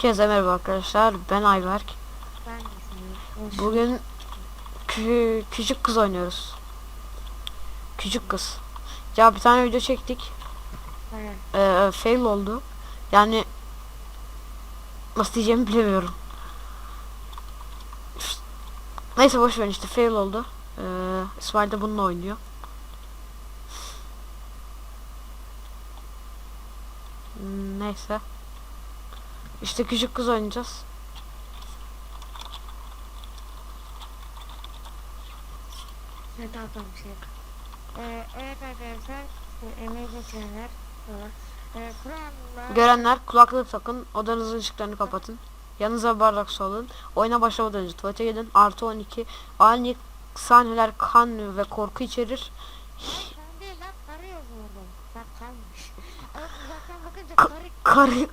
Herkese merhaba arkadaşlar. Ben Ayberk. Bugün kü- küçük kız oynuyoruz. Küçük kız. Ya bir tane video çektik. Ee, fail oldu. Yani nasıl diyeceğimi bilemiyorum. Neyse boş ver işte fail oldu. Ee, İsmail de bununla oynuyor. Hmm, Neyse. İşte küçük kız oynayacağız. Ne daha bir şey. Ee, evet arkadaşlar. Emeği geçenler. Ee, Kur'an'la Görenler kulaklık takın, odanızın ışıklarını kapatın. Yanınıza bardak su alın. Oyuna başlamadan önce tuvalete gidin. Artı 12. Ani sahneler kan ve korku içerir. Sen değil lan karı yazıyor. Bak kalmış. Ama uzaktan bakınca Ka- karı Karı.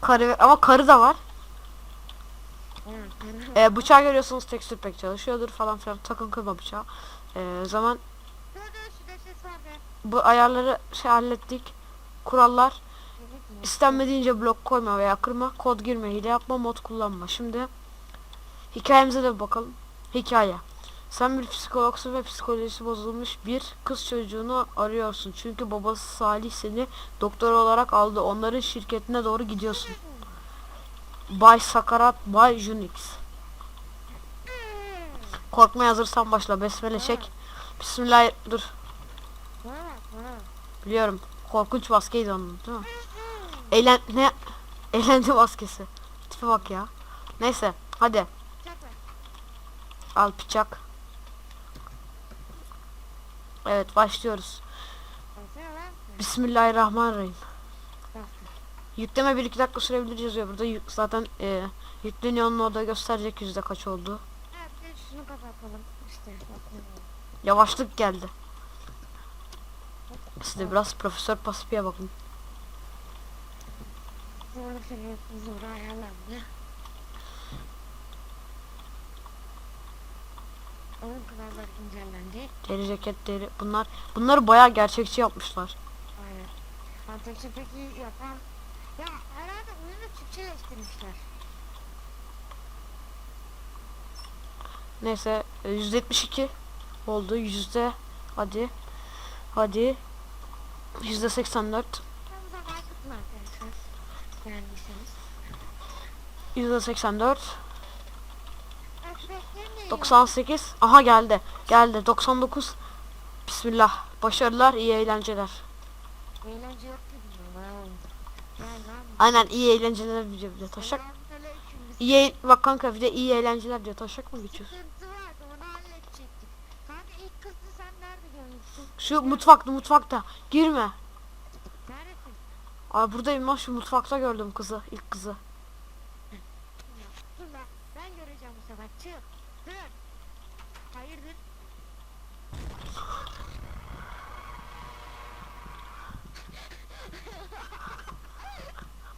Karı ama karı da var. Ee, bıçağı görüyorsunuz tekstür pek çalışıyordur falan filan. Takın kırma bıçağı. Ee, zaman bu ayarları şey hallettik. Kurallar. İstenmediğince blok koyma veya kırma. Kod girme, hile yapma, mod kullanma. Şimdi hikayemize de bakalım. Hikaye. Sen bir psikologsun ve psikolojisi bozulmuş bir kız çocuğunu arıyorsun. Çünkü babası Salih seni doktor olarak aldı. Onların şirketine doğru gidiyorsun. Bay Sakarat, Bay Junix. Korkmaya hazırsan başla. Besmele çek. Bismillah. Dur. Biliyorum. Korkunç maskeydi onun değil mi? Eğlen... Ne? Eğlence maskesi. Tipe bak ya. Neyse. Hadi. Al bıçak. Evet başlıyoruz. Bismillahirrahmanirrahim. Yükleme 1-2 dakika sürebilir yazıyor burada. Yük- Zaten e, yükleniyor onun orada gösterecek yüzde kaç oldu. Evet şunu kapatalım. İşte. Yavaşlık geldi. Size biraz Profesör Paspi'ye bakın. Zorluk seviyesi zor ayarlandı. Oyun kuralları güncellendi. Deri ceketleri bunlar. Bunları bayağı gerçekçi yapmışlar. Aynen. Fanteksi peki yapan... Ya herhalde oyunu Türkçeleştirmişler. Neyse e, %72 oldu. Yüzde hadi. Hadi. Yüzde 84. Kanalımıza like atın arkadaşlar. Beğendiyseniz. Yüzde 84. Artık bekleyin de 98. Aha geldi. Geldi. 99. Bismillah. Başarılar, iyi eğlenceler. Eğlence yok dedim. Aynen iyi eğlenceler diyor bir de taşak. İyi bak kanka bir de iyi eğlenceler diyor. Taşak mı görmüştün? Şu mutfakta mutfakta. Girme. Neredesin? Aa buradayım lan şu mutfakta gördüm kızı. ilk kızı. Ben göreceğim bu sefer. Çık. Dur. Hayırdır?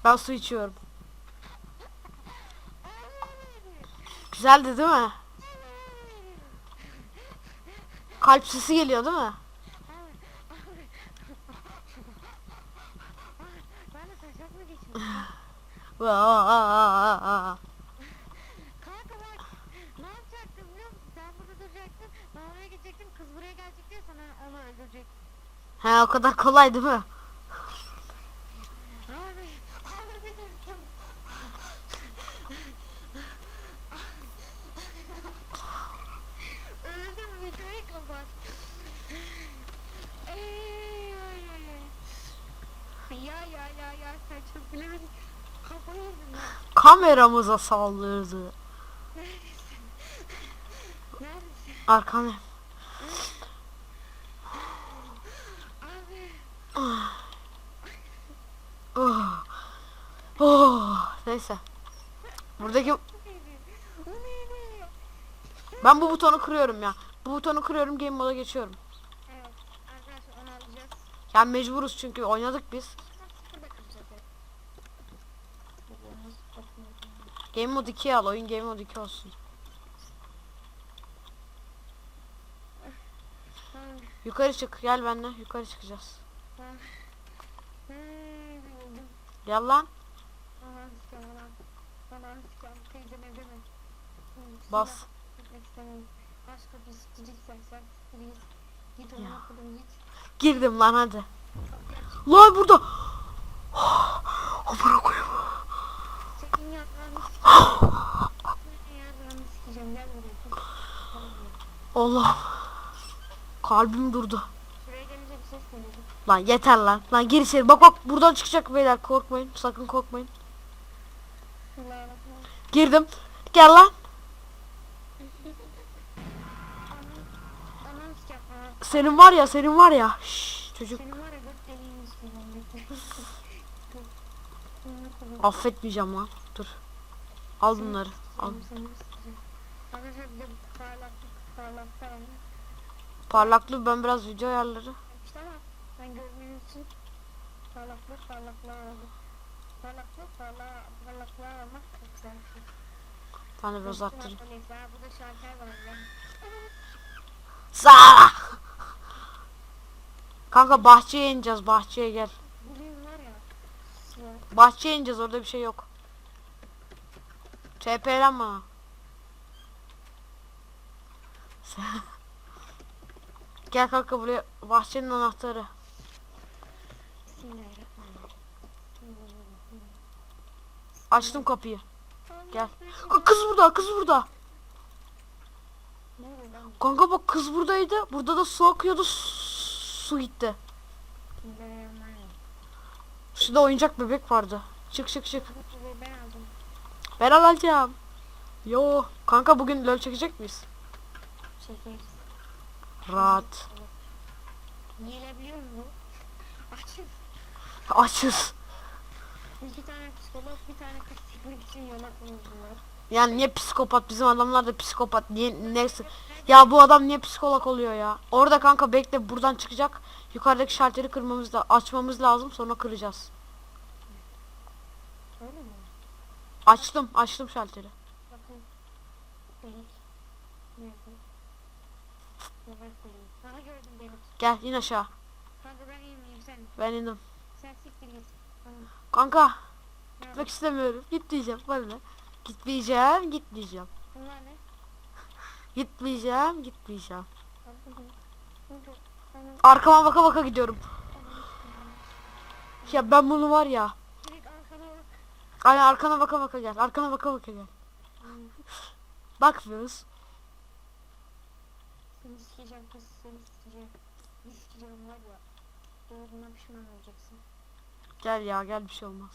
Ben su içiyorum. Güzeldi değil mi? Kalp sesi geliyor değil mi? Ben de taşak mı geçiyorum? Vaa. Kanka bak. Ne yapacaktım biliyor musun? Sen burada duracaktın. Ben oraya gidecektim. Kız buraya gelecek diye sana onu öldürecek. He o kadar kolay değil mi? Abi. Abi bir dakika. Öldüm videoyu kapat. Ey, ay, ay, ay. Ya ya ya ya sen çok bilemedin. Kafayı yedin lan. Kameramıza saldırdı. Neredesin? Neredesin? Arkana. Abi. Oh. Oh. Neyse. Buradaki ben bu butonu kırıyorum ya. Bu butonu kırıyorum game moda geçiyorum. Evet. Yani mecburuz çünkü oynadık biz. Game mode 2'ye al. Oyun game mode 2 olsun. Yukarı çık. Gel benimle. Yukarı çıkacağız. Gel lan. Bas. Ya. Girdim lan hadi. Lan burada. Amına koyayım. Allah. Kalbim durdu. Lan yeter lan. Lan gir içeri. Bak bak buradan çıkacak beyler. Korkmayın. Sakın korkmayın. Girdim. Gel lan. Senin var ya senin var ya. Şşş, çocuk. Affetmeyeceğim lan. Dur. Al bunları. Al. Parlaklığı ben biraz video ayarları. Ben görmeniz için parlaklık parlaklığa. Parlaklık parla parlaklığa almak çok güzel bir şey. Neyse ha, burada şalter var. Sağ. Kanka bahçeye ineceğiz. Bahçeye gel. Bahçeye ineceğiz. Orada bir şey yok. TP'len bana. Sen- Gel kanka buraya. Bahçenin anahtarı. Bismillahirrahmanirrahim. Açtım kapıyı. Gel. Kız burada. Kız burada. Kanka bak kız buradaydı. Burada da su akıyordu. Su gitti. Şurada oyuncak bebek vardı. Çık çık çık. Ben alacağım. Yo. Kanka bugün lol çekecek miyiz? Çekeriz. Rahat. Yiyilebiliyor mu? Açız. Açız. İki tane psikolog, bir tane kız sikmek için yola koydular. Yani niye psikopat? Bizim adamlar da psikopat. Niye neyse. Ya bu adam niye psikolog oluyor ya? Orada kanka bekle buradan çıkacak. Yukarıdaki şalteri kırmamız da açmamız lazım sonra kıracağız. Öyle mi? Açtım, açtım şalteri. Bakın. Delik. Nerede? Yavaş koyayım. Aha gördüm delik. Gel in aşağı. Kanka ben inmeyeyim sen. Ben indim. Sen siktir git. Kanka gitmek istemiyorum. Git diyeceğim. Bana ne? Gitmeyeceğim, gitmeyeceğim. Bunlar ne? Gitmeyeceğim, gitmeyeceğim. Arkama baka baka gidiyorum. Ya ben bunu var ya. Aynen arkana baka baka gel. Arkana baka baka gel. Hmm, Bakmıyoruz. Seni sikeceğim kız seni sikeceğim. Bir sikeceğim var ya. Doğduğuna pişman olacaksın. Gel ya gel bir şey olmaz.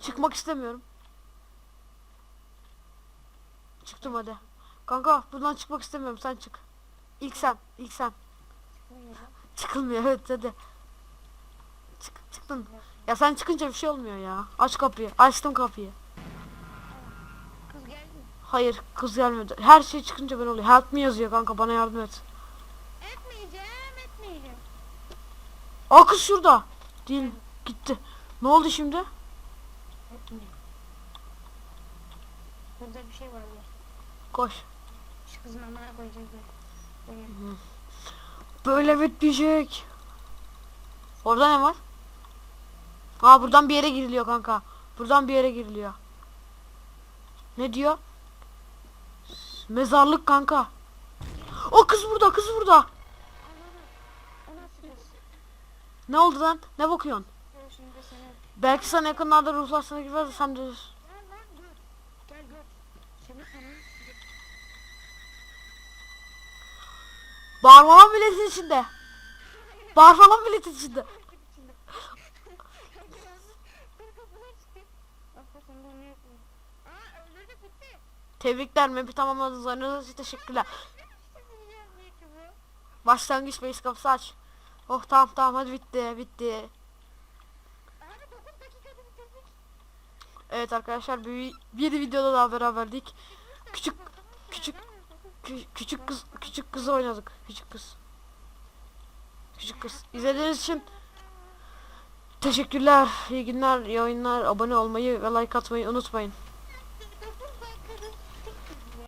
Çıkmak istemiyorum. Çıktım hadi. Kanka buradan çıkmak istemiyorum sen çık. İlk sen, ilk sen. Çıkılmıyor evet hadi. Çık, çıktın. Ya sen çıkınca bir şey olmuyor ya. Aç kapıyı. Açtım kapıyı. Kız geldi. Hayır kız gelmedi. Her şey çıkınca ben oluyor. Help me yazıyor kanka bana yardım et. Etmeyeceğim etmeyeceğim. Aa kız şurada. Değil gitti. Ne oldu şimdi? Burada bir şey var ya. Koş. Şu kızın amına koyacağız da. Böyle. Böyle bitmeyecek. Orada ne var? Aa buradan bir yere giriliyor kanka. Buradan bir yere giriliyor. Ne diyor? Mezarlık kanka. O kız burada, kız burada. Ne oldu lan? Ne bakıyorsun? Belki sana yakınlarda ruhlar sana girmez de sen de... Lan lan gör. Gel gör. Seni ananı Bağırma lan milletin içinde. Bağırma lan milletin içinde. Tebrikler map'i tamamladınız. Oynadığınız için teşekkürler. Başlangıç base kapısı aç. Oh tamam tamam hadi bitti bitti. Evet arkadaşlar bir, bir videoda daha beraberdik. Küçük küçük kü- küçük kız küçük kızı oynadık. Küçük kız. Küçük kız. İzlediğiniz için teşekkürler. İyi günler, iyi oyunlar. Abone olmayı ve like atmayı unutmayın.